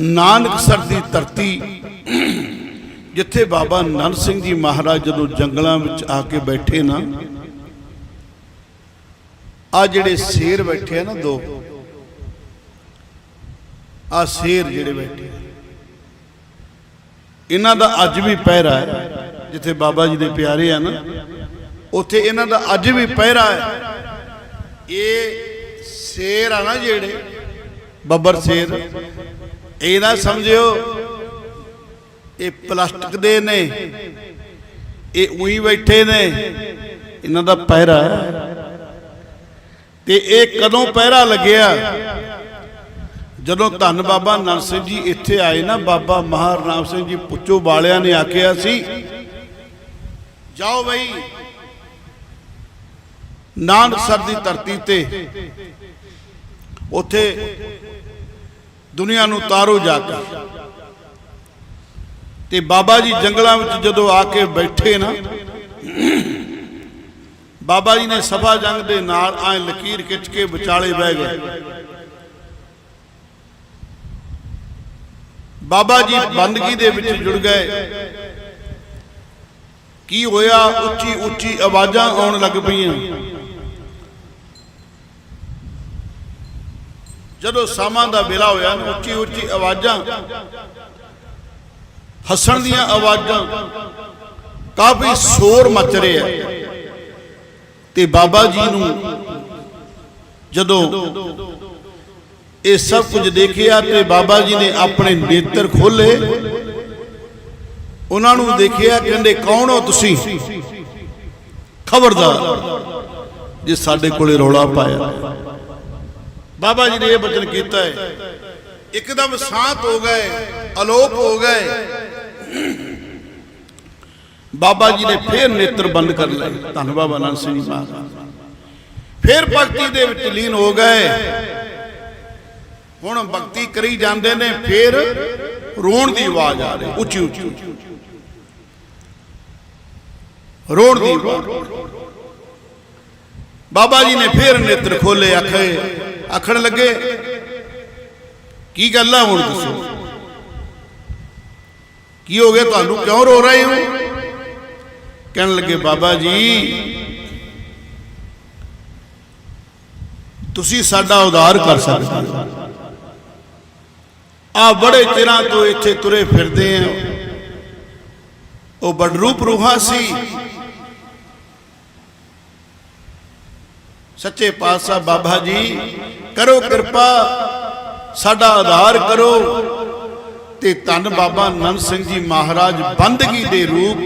ਨਾਨਕਸਰ ਦੀ ਧਰਤੀ, ਜਿੱਥੇ ਬਾਬਾ ਨੰਦ ਸਿੰਘ ਜੀ ਮਹਾਰਾਜ ਜਦੋਂ ਜੰਗਲਾਂ ਵਿੱਚ ਆ ਕੇ ਬੈਠੇ ਨਾ ਆ ਜਿਹੜੇ ਸ਼ੇਰ ਬੈਠੇ ਆ ਨਾ ਦੋ ਆ ਸ਼ੇਰ ਜਿਹੜੇ ਬੈਠੇ ਇਹਨਾਂ ਦਾ ਅੱਜ ਵੀ ਪਹਿਰਾ ਹੈ, ਜਿੱਥੇ ਬਾਬਾ ਜੀ ਦੇ ਪਿਆਰੇ ਆ ਨਾ, ਉੱਥੇ ਇਹਨਾਂ ਦਾ ਅੱਜ ਵੀ ਪਹਿਰਾ ਹੈ। ਇਹ ਸ਼ੇਰ ਆ ਨਾ ਜਿਹੜੇ, ਬੱਬਰ ਸ਼ੇਰ ਇਹ ਨਾ ਸਮਝਿਓ ਇਹ ਪਲਾਸਟਿਕ ਦੇ ਨੇ ਇਹ ਉਹੀ ਬੈਠੇ ਨੇ ਇਹਨਾਂ ਦਾ ਪਹਿਰਾ ਤੇ ਇਹ ਕਦੋਂ ਪਹਿਰਾ ਲੱਗਿਆ? ਜਦੋਂ ਧੰਨ ਬਾਬਾ ਸਿੰਘ ਜੀ ਇੱਥੇ ਆਏ ਨਾ ਬਾਬਾ ਮਹਾਰਾਮ ਸਿੰਘ ਜੀ ਪੁੱਚੋ ਵਾਲਿਆਂ ਨੇ ਆਖਿਆ ਸੀ ਜਾਓ ਬਈ ਨਾਨਕਸਰ ਦੀ ਧਰਤੀ ਤੇ ਉੱਥੇ ਦੁਨੀਆ ਨੂੰ ਤਾਰੋ ਜਾ ਕੇ। ਤੇ ਬਾਬਾ ਜੀ ਜੰਗਲਾਂ ਵਿੱਚ ਜਦੋਂ ਆ ਕੇ ਬੈਠੇ ਨਾ, ਬਾਬਾ ਜੀ ਨੇ ਸਭਾ ਜੰਗ ਦੇ ਨਾਲ ਐ ਲਕੀਰ ਖਿੱਚ ਕੇ ਵਿਚਾਲੇ ਬਹਿ ਗਏ। ਬਾਬਾ ਜੀ ਬੰਦਗੀ ਦੇ ਵਿੱਚ ਜੁੜ ਗਏ। ਕੀ ਹੋਇਆ? ਉੱਚੀ ਉੱਚੀ ਆਵਾਜ਼ਾਂ ਆਉਣ ਲੱਗ ਪਈਆਂ। ਜਦੋਂ ਸਾਮਾਂ ਦਾ ਵੇਲਾ ਹੋਇਆ ਨਾ, ਉੱਚੀ ਉੱਚੀ ਆਵਾਜ਼ਾਂ, ਹੱਸਣ ਦੀਆਂ ਆਵਾਜ਼ਾਂ, ਕਾਫੀ ਸ਼ੋਰ ਮਚ ਰਿਹਾ ਤੇ ਬਾਬਾ ਜੀ ਨੂੰ ਜਦੋਂ ਇਹ ਸਭ ਕੁਝ ਦੇਖਿਆ ਤੇ ਬਾਬਾ ਜੀ ਨੇ ਆਪਣੇ ਨੇਤਰ ਖੋਲੇ ਉਹਨਾਂ ਨੂੰ ਦੇਖਿਆ, ਕਹਿੰਦੇ, ਕੌਣ ਹੋ ਤੁਸੀਂ? ਖਬਰਦਾਰ, ਜੇ ਸਾਡੇ ਕੋਲੇ ਰੌਲਾ ਪਾਇਆ। ਬਾਬਾ ਜੀ ਨੇ ਇਹ ਬਚਨ ਕੀਤਾ ਹੈ। ਇੱਕਦਮ ਸ਼ਾਂਤ ਹੋ ਗਏ, ਅਲੋਪ ਹੋ ਗਏ। ਬਾਬਾ ਜੀ ਨੇ ਫੇਰ ਨੇਤਰ ਬੰਦ ਕਰ ਲਏ। ਧੰਨ ਬਾਬਾ ਨਾਨਕ ਸਿੰਘ ਮਹਾਰਾਜ। ਫੇਰ ਭਗਤੀ ਦੇ ਵਿੱਚ ਲੀਨ ਹੋ ਗਏ। ਹੁਣ ਭਗਤੀ ਕਰੀ ਜਾਂਦੇ ਨੇ, ਫੇਰ ਰੋਣ ਦੀ ਆਵਾਜ਼ ਆ ਰਹੀ, ਉੱਚੀ ਉੱਚੀ। ਰੋਣ ਦੀ ਬਾਬਾ ਜੀ ਨੇ ਫੇਰ ਨੇਤਰ ਖੋਲੇ ਆਖੇ ਆਖਣ ਲੱਗੇ ਕੀ ਗੱਲ ਆ ਹੁਣ ਦੱਸੋ ਕੀ ਹੋ ਗਿਆ ਤੁਹਾਨੂੰ ਕਿਉਂ ਰੋ ਰਹੇ ਹੋ ਕਹਿਣ ਲੱਗੇ ਬਾਬਾ ਜੀ ਤੁਸੀਂ ਸਾਡਾ ਉਧਾਰ ਕਰ ਸਕਦੇ ਹੋ ਆ ਬੜੇ ਚਿਰਾਂ ਤੋਂ ਇੱਥੇ ਤੁਰੇ ਫਿਰਦੇ ਆ ਉਹ ਬੜਰੂਪ ਰੂਹਾਂ ਸੀ ਸੱਚੇ ਪਾਤਸ਼ਾਹ ਬਾਬਾ ਜੀ, ਕਰੋ ਕਿਰਪਾ, ਸਾਡਾ ਆਧਾਰ ਕਰੋ। ਤੇ ਧੰਨ ਬਾਬਾ ਨੰਦ ਸਿੰਘ ਜੀ ਮਹਾਰਾਜ ਬੰਦਗੀ ਦੇ ਰੂਪ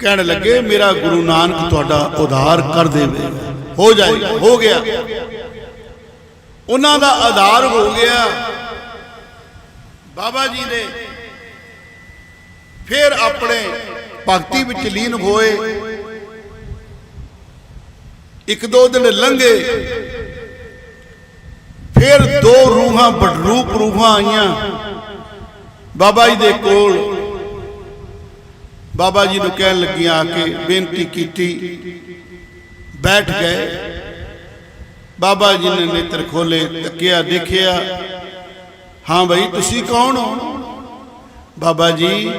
ਕਹਿਣ ਲੱਗੇ, ਮੇਰਾ ਗੁਰੂ ਨਾਨਕ ਤੁਹਾਡਾ ਉਧਾਰ ਕਰ ਦੇਵੇ। ਹੋ ਜਾਏਗਾ ਹੋ ਗਿਆ। ਉਹਨਾਂ ਦਾ ਆਧਾਰ ਹੋ ਗਿਆ ਬਾਬਾ ਜੀ ਨੇ ਫਿਰ ਆਪਣੇ ਭਗਤੀ ਵਿੱਚ ਲੀਨ ਹੋਏ। ਇੱਕ ਦੋ ਦਿਨ ਲੰਘੇ। ਫਿਰ ਦੋ ਰੂਹਾਂ, ਬੜਰੂਪ ਰੂਹਾਂ ਆਈਆਂ। ਬਾਬਾ ਜੀ ਦੇ ਕੋਲ। ਬਾਬਾ ਜੀ ਨੂੰ ਕਹਿਣ ਲੱਗੀਆਂ ਆ ਕੇ ਬੇਨਤੀ ਕੀਤੀ। ਬੈਠ ਗਏ। ਬਾਬਾ ਜੀ ਨੇ ਨੇਤਰ ਖੋਲੇ ਤੱਕਿਆ, ਦੇਖਿਆ। ਹਾਂ ਭਾਈ ਤੁਸੀਂ ਕੌਣ ਹੋ? ਬਾਬਾ ਜੀ,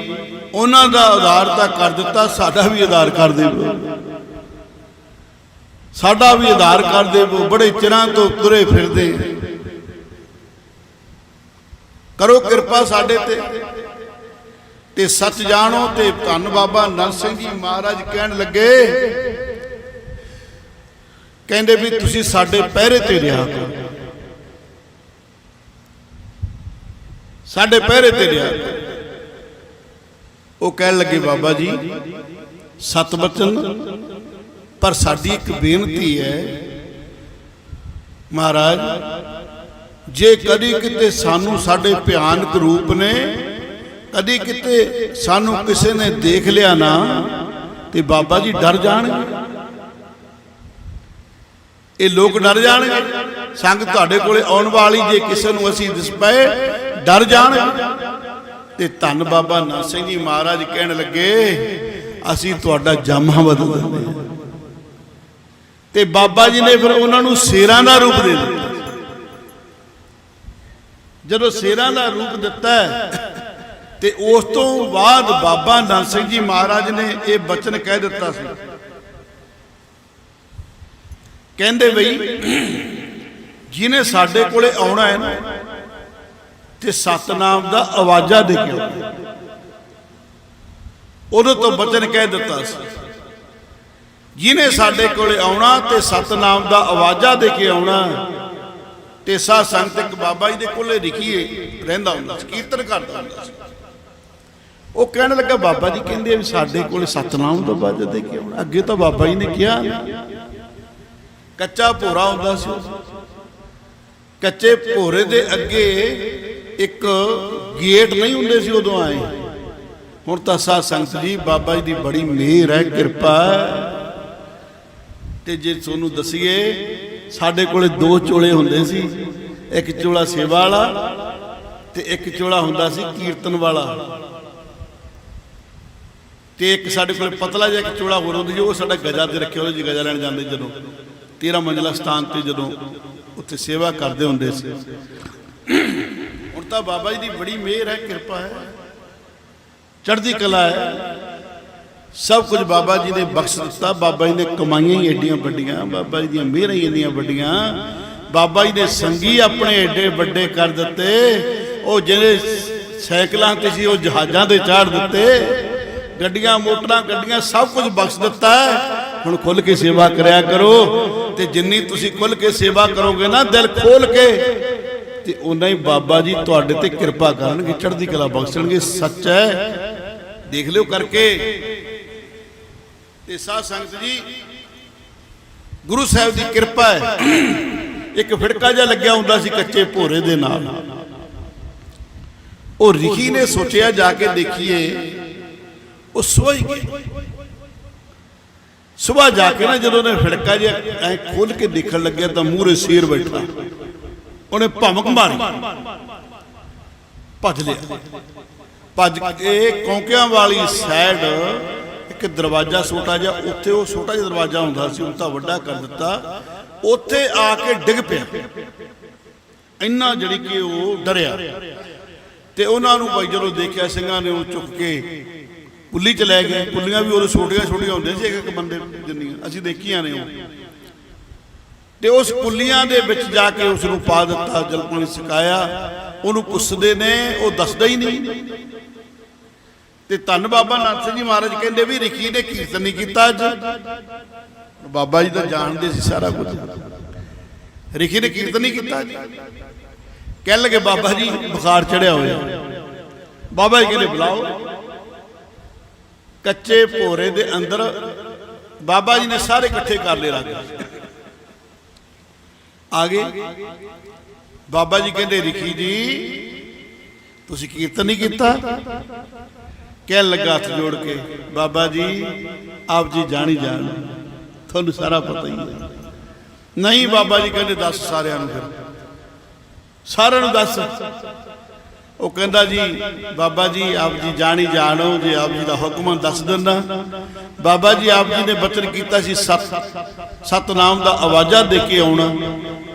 ਉਹਨਾਂ ਦਾ ਆਧਾਰ ਤਾਂ ਕਰ ਦਿੱਤਾ, ਸਾਡਾ ਵੀ ਆਧਾਰ ਕਰ ਦੇਵੋ ਸਾਡਾ ਵੀ ਆਧਾਰ ਕਰ ਦੇਵੋ ਬੜੇ ਚਿਰਾਂ ਤੋਂ ਤੁਰੇ ਫਿਰਦੇ। ਕਰੋ ਕਿਰਪਾ ਸਾਡੇ ਤੇ। ਤੇ ਸੱਚ ਜਾਣੋ ਤੇ ਧੰਨ ਬਾਬਾ ਨੰਦ ਸਿੰਘ ਜੀ ਮਹਾਰਾਜ ਕਹਿਣ ਲੱਗੇ, ਕਹਿੰਦੇ ਵੀ ਤੁਸੀਂ ਸਾਡੇ ਪਹਿਰੇ ਤੇ ਰਿਹਾ ਕਰੋ। ਸਾਡੇ ਪਹਿਰੇ ਤੇ ਰਿਹਾ ਉਹ ਕਹਿਣ ਲੱਗੇ, ਬਾਬਾ ਜੀ, ਸਤ ਬਚਨ ਪਰ ਸਾਡੀ ਇੱਕ ਬੇਨਤੀ ਹੈ, ਮਹਾਰਾਜ, ਜੇ ਕਦੀ ਕਿਤੇ ਸਾਨੂੰ ਸਾਡੇ ਭਿਆਨਕ ਰੂਪ ਨੇ, ਕਦੀ ਕਿਤੇ ਸਾਨੂੰ ਕਿਸੇ ਨੇ ਦੇਖ ਲਿਆ ਨਾ, ਤੇ ਬਾਬਾ ਜੀ ਡਰ ਜਾਣਗੇ। ਇਹ ਲੋਕ ਡਰ ਜਾਣਗੇ। ਸੰਗ ਤੁਹਾਡੇ ਕੋਲੇ ਆਉਣ ਵਾਲੀ ਜੇ ਕਿਸੇ ਨੂੰ ਅਸੀਂ ਦਿਸ ਪਏ, ਡਰ ਜਾਣਗੇ। ਤੇ ਧੰਨ ਬਾਬਾ ਨਾਨਕ ਸਿੰਘ ਜੀ ਮਹਾਰਾਜ ਕਹਿਣ ਲੱਗੇ, ਅਸੀਂ ਤੁਹਾਡਾ ਜਾਮਾ ਬਦਲ ਦਿੰਦੇ ਹਾਂ। ਤੇ ਬਾਬਾ ਜੀ ਨੇ ਫਿਰ ਉਹਨਾਂ ਨੂੰ ਸ਼ੇਰਾਂ ਦਾ ਰੂਪ ਦੇ ਦਿੱਤਾ। ਜਦੋਂ ਸ਼ੇਰਾਂ ਦਾ ਰੂਪ ਦਿੱਤਾ ਤੇ ਉਸ ਤੋਂ ਬਾਅਦ ਬਾਬਾ ਨੰਦ ਸਿੰਘ ਜੀ ਮਹਾਰਾਜ ਨੇ ਇਹ ਬਚਨ ਕਹਿ ਦਿੱਤਾ ਸੀ। ਕਹਿੰਦੇ ਬਈ, ਜਿਹਨੇ ਸਾਡੇ ਕੋਲੇ ਆਉਣਾ ਹੈ ਨਾ, ਤੇ ਸਤਨਾਮ ਦਾ ਆਵਾਜ਼ਾ ਦੇ ਕੇ ਉਦੋਂ ਤੋਂ ਬਚਨ ਕਹਿ ਦਿੱਤਾ ਸੀ। ਜਿਹਨੇ ਸਾਡੇ ਕੋਲੇ ਆਉਣਾ ਤੇ ਸਤਨਾਮ ਦਾ ਆਵਾਜ਼ਾ ਦੇ ਕੇ ਆਉਣਾ। ਤੇ ਸਾ ਸੰਗਤ ਇੱਕ ਬਾਬਾ ਜੀ ਦੇ ਕੋਲੇ ਰਿਖੀਏ ਰਹਿੰਦਾ ਹੁੰਦਾ ਸੀ ਕੀਰਤਨ ਕਰਦਾ ਹੁੰਦਾ ਸੀ। ਉਹ ਕਹਿਣ ਲੱਗਾ ਬਾਬਾ ਜੀ ਕਹਿੰਦੇ ਵੀ ਸਾਡੇ ਕੋਲੇ ਸਤਨਾਮ ਦਾ ਆਵਾਜ਼ਾ ਦੇ ਕੇ ਆਉਣਾ। ਅੱਗੇ ਤਾਂ ਬਾਬਾ ਜੀ ਨੇ ਕਿਹਾ ਕੱਚਾ ਭੋਰਾ ਹੁੰਦਾ ਸੀ। ਕੱਚੇ ਭੋਰੇ ਦੇ ਅੱਗੇ ਇੱਕ ਗੇਟ ਨਹੀਂ ਹੁੰਦੇ ਸੀ ਉਦੋਂ ਆਏ। ਹੁਣ ਤਾਂ ਸਾਧ ਸੰਗਤ ਜੀ ਬਾਬਾ ਜੀ ਦੀ ਬੜੀ ਮਿਹਰ ਹੈ ਕਿਰਪਾ ਹੈ। ਤੇ ਜੇ ਤੁਹਾਨੂੰ ਦਸੀਏ, ਸਾਡੇ ਕੋਲੇ ਦੋ ਚੋਲੇ ਹੁੰਦੇ ਸੀ, ਇੱਕ ਚੋਲਾ ਸੇਵਾ ਵਾਲਾ ਤੇ ਇੱਕ ਚੋਲਾ ਹੁੰਦਾ ਸੀ ਕੀਰਤਨ ਵਾਲਾ। ਤੇ ਇੱਕ ਸਾਡੇ ਕੋਲ ਪਤਲਾ ਜਿਹਾ ਇੱਕ ਚੋਲਾ ਹੋਰ ਹੁੰਦਾ ਸੀ, ਉਹ ਸਾਡਾ ਗਜਾ ਤੇ ਰੱਖਿਆ ਉਹਦੇ 'ਚ ਗਜਾ ਲੈਣ ਜਾਂਦੇ ਜਦੋਂ 13 ਮੰਜ਼ਲਾ ਸਥਾਨ ਤੇ ਜਦੋਂ ਉੱਥੇ ਸੇਵਾ ਕਰਦੇ ਹੁੰਦੇ ਸੀ। ਹੁਣ ਤਾਂ ਬਾਬਾ ਜੀ ਦੀ ਬੜੀ ਮਿਹਰ ਹੈ, ਕਿਰਪਾ ਹੈ। ਚੜ੍ਹਦੀ ਕਲਾ ਹੈ। ਸਭ ਕੁਝ ਬਾਬਾ ਜੀ ਨੇ ਬਖਸ਼ ਦਿੱਤਾ। ਬਾਬਾ ਜੀ ਨੇ ਕਮਾਈਆਂ ਹੀ ਏਡੀਆਂ ਵੱਡੀਆਂ, ਬਾਬਾ ਜੀ ਦੀਆਂ ਮਿਹਰਾਂ ਹੀ ਇੰਨੀਆਂ ਵੱਡੀਆਂ। ਬਾਬਾ ਜੀ ਨੇ ਸੰਗੀ ਆਪਣੇ ਏਡੇ ਵੱਡੇ ਕਰ ਦਿੱਤੇ। ਉਹ ਜਿਹੜੇ ਸਾਈਕਲਾਂ ਤੇ ਸੀ, ਉਹ ਜਹਾਜ਼ਾਂ ਤੇ ਚਾੜ ਦਿੱਤੇ। ਗੱਡੀਆਂ, ਮੋਟਰਾਂ, ਗੱਡੀਆਂ ਸਭ ਕੁਝ ਬਖਸ਼ ਦਿੱਤਾ। ਹੁਣ ਖੁੱਲ ਕੇ ਸੇਵਾ ਕਰਿਆ ਕਰੋ। ਤੇ ਜਿੰਨੀ ਤੁਸੀਂ ਖੁੱਲ ਕੇ ਸੇਵਾ ਕਰੋਗੇ ਨਾ, ਦਿਲ ਖੋਲ ਕੇ, ਤੇ ਉਨਾ ਹੀ ਬਾਬਾ ਜੀ ਤੁਹਾਡੇ ਤੇ ਕਿਰਪਾ ਕਰਨਗੇ, ਚੜ੍ਹਦੀ ਕਲਾ ਬਖਸ਼ਣਗੇ। ਸੱਚ ਹੈ। ਦੇਖ ਲਿਓ ਕਰਕੇ। ਤੇ ਸਾਧ ਸੰਗਤ ਜੀ, ਗੁਰੂ ਸਾਹਿਬ ਦੀ ਕਿਰਪਾ ਹੈ। ਇੱਕ ਫਿੜਕਾ ਜਿਹਾ ਲੱਗਿਆ ਹੁੰਦਾ ਸੀ ਕੱਚੇ ਭੋਰੇ ਦੇ ਨਾਲ। ਉਹ ਰਿਖੀ ਨੇ ਸੋਚਿਆ, ਜਾ ਕੇ ਦੇਖੀਏ, ਉਹ ਸੋਈ ਗਿਆ। ਸਵੇਰ ਜਾ ਕੇ ਨਾ ਜਦੋਂ ਉਹਨੇ ਫਿੜਕਾ ਜਿਹਾ ਐ ਖੋਲ ਕੇ ਦੇਖਣ ਲੱਗਿਆ ਤਾਂ ਮੂਹਰੇ ਸ਼ੇਰ ਬੈਠਾ। ਉਹਨੇ ਭਮਕ ਮਾਰੀ। ਭੱਜ ਲਿਆ। ਭੱਜ ਕੇ ਕੌਂਕਿਆਂ ਵਾਲੀ ਸਾਈਡ ਇੱਕ ਦਰਵਾਜ਼ਾ ਛੋਟਾ ਜਿਹਾ, ਉੱਥੇ ਉਹ ਛੋਟਾ ਜਿਹਾ ਦਰਵਾਜ਼ਾ ਹੁੰਦਾ ਸੀ ਉਹ ਤਾਂ ਵੱਡਾ ਕਰ ਦਿੱਤਾ। ਉੱਥੇ ਆ ਕੇ ਡਿੱਗ ਪਿਆ। ਇੰਨਾ ਜਿਹੜੀ ਕਿ ਉਹ ਡਰਿਆ। ਤੇ ਉਹਨਾਂ ਨੂੰ ਭਾਈ ਜਦੋਂ ਦੇਖਿਆ, ਸਿੰਘਾਂ ਨੇ ਉਹ ਚੁੱਕ ਕੇ ਪੁੱਲੀ ਚ ਲੈ ਗਏ। ਪੁੱਲੀਆਂ ਵੀ ਉਦੋਂ ਛੋਟੀਆਂ ਛੋਟੀਆਂ ਹੁੰਦੀਆਂ ਸੀ, ਇੱਕ ਇੱਕ ਬੰਦੇ ਜਿੰਨੀਆਂ। ਅਸੀਂ ਦੇਖੀਆਂ ਨੇ ਉਹ। ਤੇ ਉਸ ਪੁੱਲੀਆਂ ਦੇ ਵਿੱਚ ਜਾ ਕੇ ਉਸ ਨੂੰ ਪਾ ਦਿੱਤਾ ਜਲ ਪਾਣੀ ਸਿਕਾਇਆ ਉਹਨੂੰ ਪੁੱਛਦੇ ਨੇ, ਉਹ ਦੱਸਦਾ ਹੀ ਨਹੀਂ। ਤੇ ਧੰਨ ਬਾਬਾ ਨਾਨਕ ਸਿੰਘ ਜੀ ਮਹਾਰਾਜ ਕਹਿੰਦੇ ਵੀ ਰਿਖੀ ਨੇ ਕੀਰਤਨ ਨਹੀਂ ਕੀਤਾ ਅੱਜ। ਬਾਬਾ ਜੀ ਤਾਂ ਜਾਣਦੇ ਸੀ ਸਾਰਾ ਕੁਝ। ਰਿਖੀ ਨੇ ਕੀਰਤਨ ਨਹੀਂ ਕੀਤਾ ਅੱਜ। ਕਹਿਣ ਲੱਗੇ, ਬਾਬਾ ਜੀ, ਬੁਖਾਰ ਚੜਿਆ ਹੋਇਆ। ਬਾਬਾ ਜੀ ਕਹਿੰਦੇ, ਬੁਲਾਓ। ਕੱਚੇ ਭੋਰੇ ਦੇ ਅੰਦਰ ਬਾਬਾ ਜੀ ਨੇ ਸਾਰੇ ਇਕੱਠੇ ਕਰ ਲਏ ਰੱਖ ਆ ਗਏ। ਬਾਬਾ ਜੀ ਕਹਿੰਦੇ, ਰਿਖੀ ਜੀ, ਤੁਸੀਂ ਕੀਰਤਨ ਨਹੀਂ ਕੀਤਾ। ਕਹਿਣ ਲੱਗਾ ਹੱਥ ਜੋੜ ਕੇ, ਬਾਬਾ ਜੀ, ਆਪ ਜੀ ਜਾਣੀ ਜਾਣ ਤੁਹਾਨੂੰ ਸਾਰਾ ਪਤਾ ਹੀ ਹੈ। ਨਹੀਂ ਬਾਬਾ ਜੀ ਕਹਿੰਦੇ, ਦੱਸ ਸਾਰਿਆਂ ਨੂੰ ਫਿਰ। ਸਾਰਿਆਂ ਨੂੰ ਦੱਸ। ਉਹ ਕਹਿੰਦਾ ਜੀ, ਬਾਬਾ ਜੀ, ਆਪ ਜੀ ਜਾਣੀ ਜਾਣੋ ਜੇ ਆਪ ਜੀ ਦਾ ਹੁਕਮ ਦੱਸ ਦਿੰਦਾ। ਬਾਬਾ ਜੀ, ਆਪ ਜੀ ਨੇ ਬਚਨ ਕੀਤਾ ਸੀ, ਸਤ ਸਤਨਾਮ ਦਾ ਆਵਾਜ਼ਾ ਦੇ ਕੇ ਆਉਣਾ।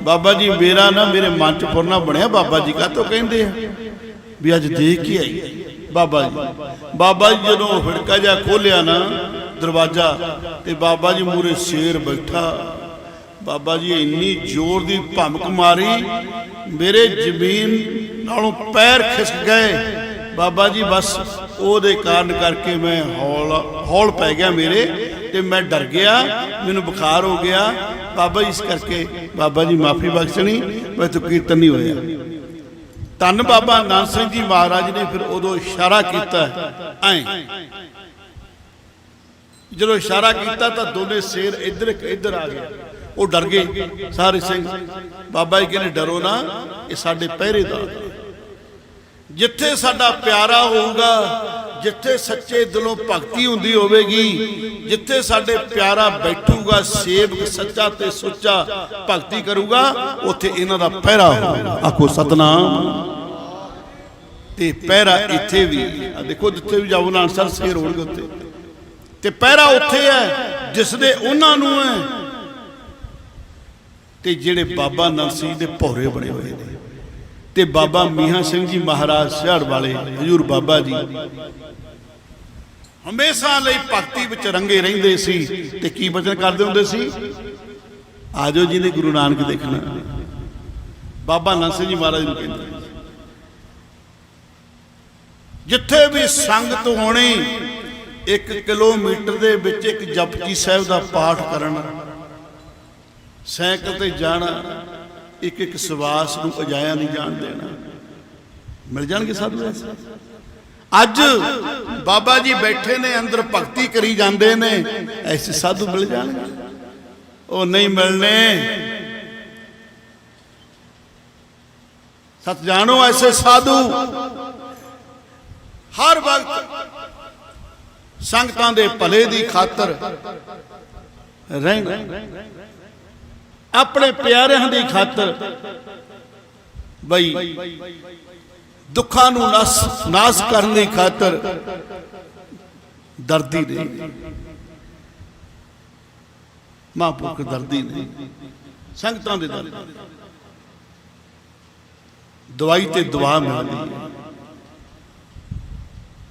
ਬਾਬਾ ਜੀ, ਮੇਰਾ ਨਾ, ਮੇਰੇ ਮਨ ਚ ਫੁਰਨਾ ਬਣਿਆ ਬਾਬਾ ਜੀ ਕਾਹਤੋਂ ਕਹਿੰਦੇ ਆ ਵੀ ਅੱਜ ਦੇਖ ਕੇ ਆਈ। ਬਾਬਾ ਜੀ। ਬਾਬਾ ਜੀ ਜਦੋਂ ਫਿੜਕਾ ਜਾ ਖੋਲਿਆ ਨਾ ਦਰਵਾਜ਼ਾ, ਤੇ ਬਾਬਾ ਜੀ ਮੂਰੇ ਸ਼ੇਰ ਬੈਠਾ। ਬਾਬਾ ਜੀ ਇੰਨੀ ਜ਼ੋਰ ਦੀ ਭਮਕ ਮਾਰੀ, ਮੇਰੇ ਜ਼ਮੀਨ ਨਾਲੋਂ ਪੈਰ ਖਿਸਕ ਗਏ। ਬਾਬਾ ਜੀ ਬਸ ਉਹਦੇ ਕਾਰਨ ਕਰਕੇ ਮੈਂ ਹੌਲ ਹੌਲ ਪੈ ਗਿਆ ਮੇਰੇ, ਤੇ ਮੈਂ ਡਰ ਗਿਆ, ਮੈਨੂੰ ਬੁਖਾਰ ਹੋ ਗਿਆ। ਬਾਬਾ ਜੀ ਇਸ ਕਰਕੇ ਬਾਬਾ ਜੀ ਮਾਫੀ ਬਖਸ਼ਣੀ, ਮੈਂ ਤਾਂ ਕੀਰਤਨ ਨਹੀਂ ਹੋਇਆ। ਧੰਨ ਬਾਬਾ ਨਾਨਕ ਸਿੰਘ ਜੀ ਮਹਾਰਾਜ ਨੇ ਫਿਰ ਉਦੋਂ ਇਸ਼ਾਰਾ ਕੀਤਾ। ਐ। ਜਦੋਂ ਇਸ਼ਾਰਾ ਕੀਤਾ ਤਾਂ ਦੋਨੇ ਸ਼ੇਰ ਇੱਧਰ ਇੱਕ ਇੱਧਰ ਆ ਗਏ। ਉਹ ਡਰ ਗਏ। ਸਾਰੇ ਸਿੰਘ, ਬਾਬਾ ਜੀ ਕਹਿੰਦੇ, ਡਰੋ ਨਾ, ਇਹ ਸਾਡੇ ਪਹਿਰੇਦਾਰ ਨੇ। ਜਿੱਥੇ ਸਾਡਾ ਪਿਆਰਾ ਹੋਊਗਾ, ਜਿੱਥੇ ਸੱਚੇ ਦਿਲੋਂ ਭਗਤੀ ਹੁੰਦੀ ਹੋਵੇਗੀ, ਜਿੱਥੇ ਸਾਡੇ ਪਿਆਰਾ ਬੈਠੂਗਾ, ਸੇਵਕ ਸੱਚਾ ਤੇ ਸੁੱਚਾ ਭਗਤੀ ਕਰੂਗਾ, ਉੱਥੇ ਇਹਨਾਂ ਦਾ ਪਹਿਰਾ ਹੋਊਗਾ। ਆਖੋ, ਸਤਨਾਮ। ਤੇ ਪਹਿਰਾ ਇੱਥੇ ਵੀ ਆ ਦੇਖੋ, ਜਿੱਥੇ ਵੀ ਜਾਓ ਨਾਨਸਰ ਸ਼ੇਰ ਹੋਣਗੇ ਉੱਥੇ। ਤੇ ਪਹਿਰਾ ਉੱਥੇ ਹੈ ਜਿਸ ਦੇ ਉਹਨਾਂ ਨੂੰ ਹੈ। ਤੇ ਜਿਹੜੇ ਬਾਬਾ ਨਰਸਿੰਹ ਦੇ ਭੌਰੇ ਬਣੇ ਹੋਏ ਨੇ। ਤੇ ਬਾਬਾ ਮੀਆਂ ਸਿੰਘ ਜੀ ਮਹਾਰਾਜ ਸਿਹਾੜ ਵਾਲੇ ਹਜੂਰ ਬਾਬਾ ਜੀ। ਹਮੇਸ਼ਾ ਲਈ ਭਗਤੀ ਵਿੱਚ ਰੰਗੇ ਰਹਿੰਦੇ ਸੀ ਤੇ ਕੀ ਬਚਨ ਕਰਦੇ ਹੁੰਦੇ ਸੀ? ਆਜੋ ਜੀ ਨੇ ਗੁਰੂ ਨਾਨਕ ਦੇਖਣਾ। ਬਾਬਾ ਨੰਦ ਸਿੰਘ ਜੀ ਮਹਾਰਾਜ ਨੂੰ ਕਹਿੰਦੇ ਜਿੱਥੇ ਵੀ ਸੰਗਤ ਹੋਣੀ 1 ਕਿਲੋਮੀਟਰ ਦੇ ਵਿੱਚ ਇੱਕ ਜਪਜੀ ਸਾਹਿਬ ਦਾ ਪਾਠ ਕਰਨਾ। ਸਾਈਕਲ ਤੇ ਜਾਣਾ ਇੱਕ ਇੱਕ ਸਵਾਸ ਨੂੰ ਅਜਾਇਆ ਨਹੀਂ ਜਾਣ ਦੇਣਾ। ਮਿਲ ਜਾਣਗੇ ਸਾਧੂ ਐਸੇ ਅੱਜ ਬਾਬਾ ਜੀ ਬੈਠੇ ਨੇ, ਅੰਦਰ ਭਗਤੀ ਕਰੀ ਜਾਂਦੇ ਨੇ, ਐਸੇ ਸਾਧੂ ਮਿਲ ਜਾਣਗੇ। ਉਹ ਨਹੀਂ ਮਿਲਨੇ ਸਤ ਜਾਣੋ, ਐਸੇ ਸਾਧੂ ਹਰ ਵਕਤ ਸੰਗਤਾਂ ਦੇ ਭਲੇ ਦੀ ਖਾਤਰ ਰਹਿਣ। ਆਪਣੇ ਪਿਆਰਿਆਂ ਦੀ ਖਾਤਰ ਬਈ ਦੁੱਖਾਂ ਨੂੰ ਨਾਸ ਨਾਸ ਕਰਨ ਦੀ ਖਾਤਰ ਦਰਦੀ ਨਹੀਂ ਮਹਾਂਪੁਰਖ ਦਰਦੀ ਨਹੀਂ ਸੰਗਤਾਂ ਦੇ ਦਰਦ ਦਵਾਈ ਤੇ ਦੁਆ ਮਿਲਦੀ ਹੈ।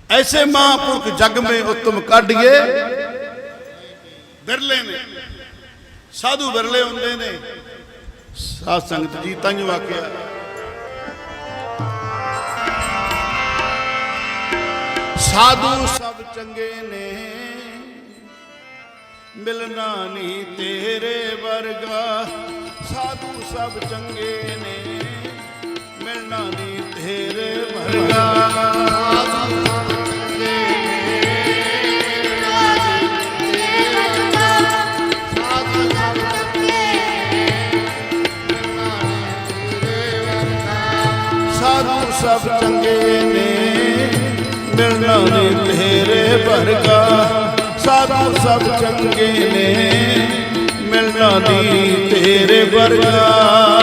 ਐਸੇ ਮਹਾਂਪੁਰਖ ਜਗ ਮੇ ਉਤਮ ਕੱਢੀਏ। ਬਿਰਲੇ ਨੇ ਸਾਧੂ ਬਿਰਲੇ ਹੁੰਦੇ ਨੇ। ਸਾਧ ਸੰਗਤ ਜੀ, ਤਾਂ ਵਾਕਿਆ। ਸਾਧੂ ਸਭ ਚੰਗੇ ਨੇ। ਮਿਲਣਾ ਨਹੀਂ ਤੇਰੇ ਵਰਗਾ। ਸਾਧੂ ਸਭ ਚੰਗੇ ਨੇ। ਮਿਲਣਾ ਨਹੀਂ ਤੇਰੇ ਵਰਗਾ। ਸਭ ਚੰਗੇ ਨੇ। ਮਿਲਣਾ ਨਹੀਂ ਤੇਰੇ ਵਰਗਾ। ਸਾਧੂ ਸਭ ਚੰਗੇ ਨੇ। ਮਿਲਣਾ ਨਹੀਂ ਤੇਰੇ ਵਰਗਾ।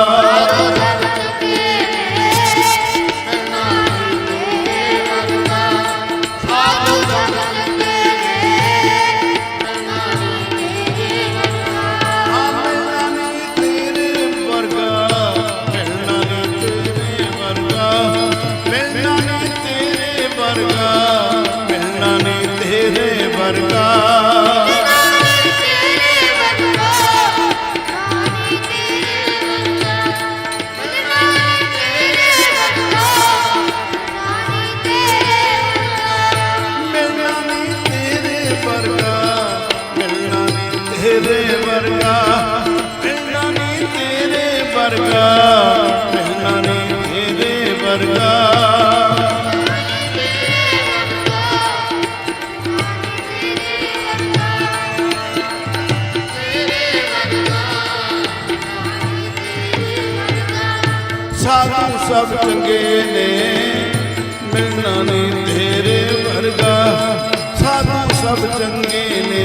ਚੰਗੇ ਨੇ ਮਿਲਣਾ ਨਹੀਂ ਤੇਰੇ ਵਰਗਾ। ਸਾਧੂ ਸਭ ਚੰਗੇ ਨੇ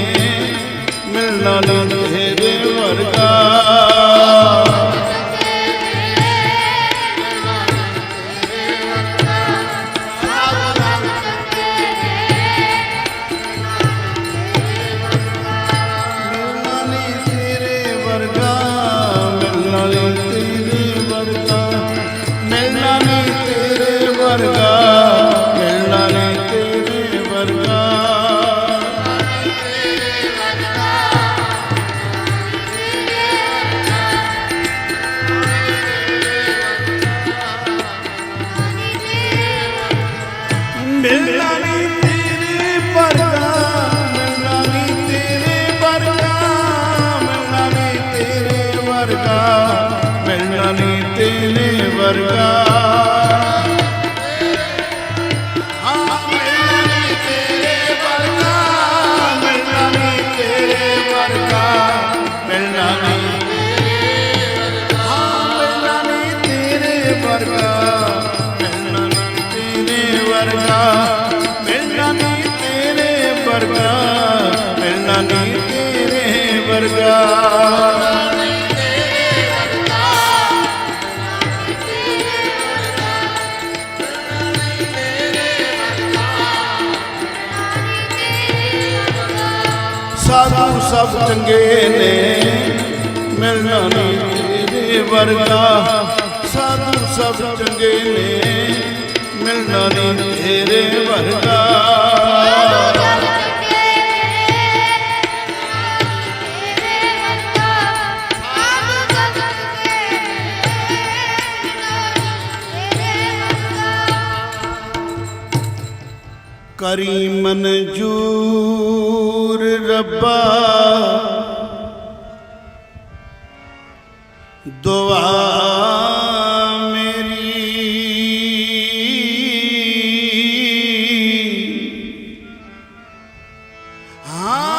ਮਿਲਣਾ ਨਹੀਂ ਸਭ ਚੰਗੇ ਨੇ। ਮਿਲਣਾ ਨਹੀਂ ਤੇਰੇ ਵਰਗਾ। ਸਾਧੂ ਸਭ ਚੰਗੇ ਨੇ। ਮਿਲਣਾ ਨਹੀਂ ਤੇਰੇ ਵਰਗਾ। ਕਰੀ ਮਨਜੂਰ ਰੱਬਾ। ਦੁਆ ਮੇਰੀ। ਹਾਂ।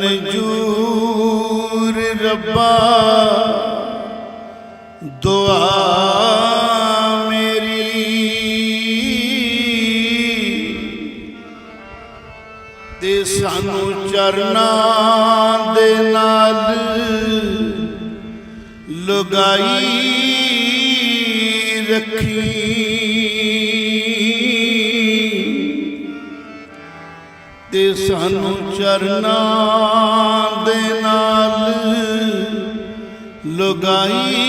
ਮਨਜੂਰ ਰੱਬਾ ਦੁਆ ਮੇਰੀ ਤੇ ਸਾਨੂੰ ਚਰਨਾਂ ਦੇ ਨਾਲ ਲਗਾਈ ਰੱਖੀ ਤੇ ਸਾਨੂੰ ਚਰਨਾਂ ਦੇ ਨਾਲ ਲਗਾਈ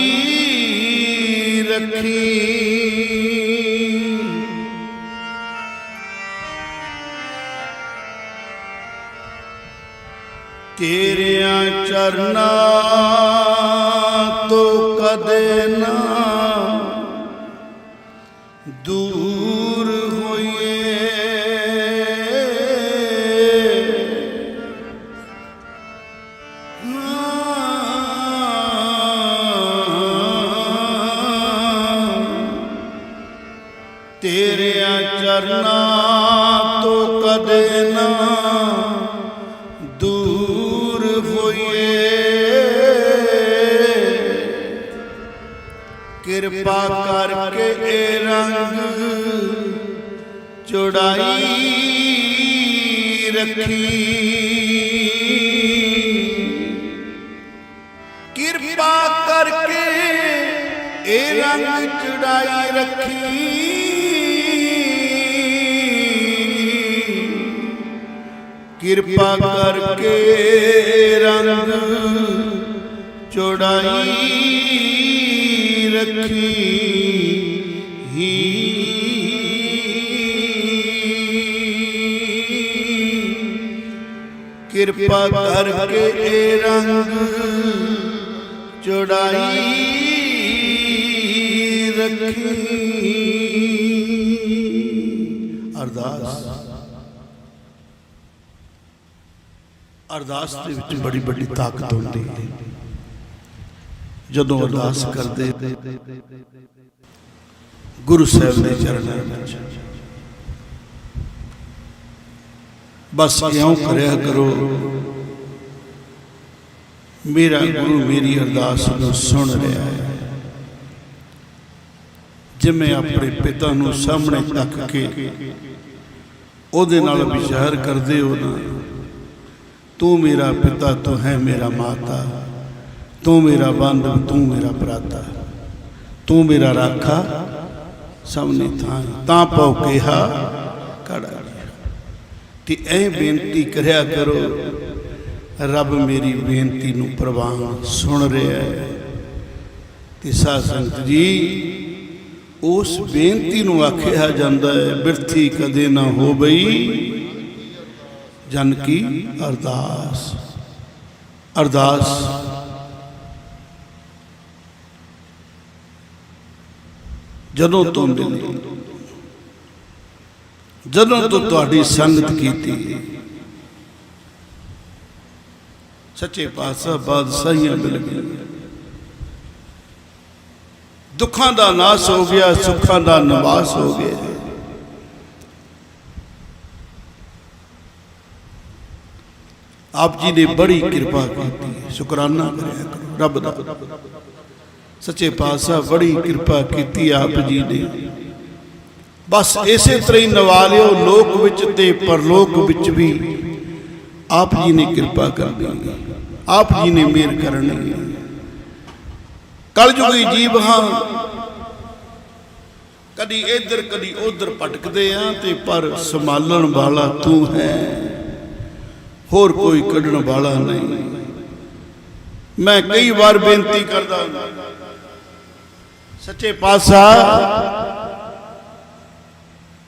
ਰੱਖੀ। ਤੇਰਿਆਂ ਚਰਨਾਂ ਤੋਂ ਕਦੇ ਨਾ ਦੂਰ ਹੋਈਏ। ਕਿਰਪਾ ਕਰਕੇ ਇਹ ਰੰਗ ਚੁੜਾਈ ਰੱਖੀ। ਕਿਰਪਾ ਕਰਕੇ ਰੰਗ ਚੁੜਾਈ ਰੱਖੀ। ਕਿਰਪਾ ਕਰਕੇ ਇਹ ਰੰਗ ਚੁੜਾਈ ਰੱਖੀ। ਅਰਦਾਸ। ਅਰਦਾਸ ਦੇ ਵਿੱਚ ਬੜੀ ਵੱਡੀ ਤਾਕਤ ਹੁੰਦੀ ਹੈ। ਜਦੋਂ ਅਰਦਾਸ ਕਰਦੇ ਗੁਰੂ ਸਾਹਿਬ ਦੇ ਚਰਨਾਂ ਵਿੱਚ। ਬਸ ਇਉਂ ਕਰਿਆ ਕਰੋ ਮੇਰਾ ਗੁਰੂ ਮੇਰੀ ਅਰਦਾਸ ਨੂੰ ਸੁਣ ਰਿਹਾ ਹੈ। ਜਿਵੇਂ ਆਪਣੇ ਪਿਤਾ ਨੂੰ ਸਾਹਮਣੇ ਤੱਕ ਕੇ ਉਹਦੇ ਨਾਲ ਵਿਚਾਰ ਕਰਦੇ ਹੋ ਨਾ, ਤੂੰ ਮੇਰਾ ਪਿਤਾ, ਤੂੰ ਹੈ ਮੇਰਾ ਮਾਤਾ, ਤੂੰ ਮੇਰਾ ਬੰਧੂ ਤੂੰ ਮੇਰਾ ਭਰਾਤਾ, ਤੂੰ ਮੇਰਾ ਰਾਖਾ ਸਭਨੇ ਥਾਂ ਤਾਂ ਪਉ ਕਿਹਾ ਕੜਾ ਤੇ ਇਹ ਬੇਨਤੀ ਕਰਿਆ ਕਰੋ ਰੱਬ ਮੇਰੀ ਬੇਨਤੀ ਨੂੰ ਪ੍ਰਵਾਨ ਸੁਣ ਰਿਹਾ ਹੈ। ਤੇ ਸਾਧ ਸੰਗਤ ਜੀ, ਉਸ ਬੇਨਤੀ ਨੂੰ ਆਖਿਆ ਜਾਂਦਾ ਹੈ, ਬਿਰਥੀ ਕਦੇ ਨਾ ਹੋ ਬਈ, ਜਨ ਕੀ ਅਰਦਾਸ। ਅਰਦਾਸ। ਜਦੋਂ ਤੋਂ ਮਿਲੀ, ਜਦੋਂ ਤੋਂ ਤੁਹਾਡੀ ਸੰਗਤ ਕੀਤੀ। ਸੱਚੇ ਪਾਤਸ਼ਾਹ ਬਾਦਸ਼ਾਹੀਆਂ ਮਿਲ ਗਈਆਂ। ਦੁੱਖਾਂ ਦਾ ਨਾਸ ਹੋ ਗਿਆ, ਸੁੱਖਾਂ ਦਾ ਨਿਵਾਸ ਹੋ ਗਿਆ। ਆਪ ਜੀ ਨੇ ਬੜੀ ਕਿਰਪਾ ਕੀਤੀ, ਸ਼ੁਕਰਾਨਾ ਕਰਿਆ ਕਰੋ, ਰੱਬ ਦਾ। ਸੱਚੇ ਪਾਤਸ਼ਾਹ ਬੜੀ ਕਿਰਪਾ ਕੀਤੀ ਆਪ ਜੀ ਨੇ। ਬਸ ਇਸੇ ਤਰ੍ਹਾਂ ਹੀ ਨਵਾ ਲਿਓ, ਲੋਕ ਵਿੱਚ ਤੇ ਪਰਲੋਕ ਵਿੱਚ ਵੀ। ਆਪ ਜੀ ਨੇ ਕਿਰਪਾ ਕਰਨੀ ਆਪ ਜੀ ਨੇ ਮਿਹਰ ਕਰਨੀ ਕਲਯੁਗੀ ਜੀਵ ਹਾਂ। ਕਦੀ ਇੱਧਰ, ਕਦੀ ਉੱਧਰ ਭਟਕਦੇ ਆ ਤੇ ਪਰ ਸੰਭਾਲਣ ਵਾਲਾ ਤੂੰ ਹੈ। ਹੋਰ ਕੋਈ ਕੱਢਣ ਵਾਲਾ ਨਹੀਂ। ਮੈਂ ਕਈ ਵਾਰ ਬੇਨਤੀ ਕਰਦਾ ਸੱਚੇ ਪਾਤਸ਼ਾਹ,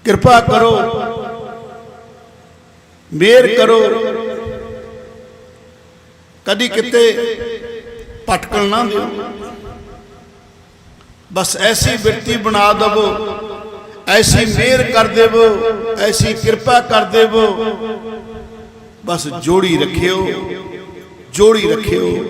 ਕਿਰਪਾ ਕਰੋ। ਮਿਹਰ ਕਰੋ। ਕਦੀ ਕਿਤੇ ਭਟਕਣ ਨਾ ਦਿਓ। ਬਸ ਐਸੀ ਬਿਰਤੀ ਬਣਾ ਦਵੋ, ਐਸੀ ਮਿਹਰ ਕਰ ਦੇਵੋ, ਐਸੀ ਕਿਰਪਾ ਕਰ ਦੇਵੋ। ਬਸ ਜੋੜੀ ਰੱਖਿਓ ਜੋੜੀ ਰੱਖਿਓ।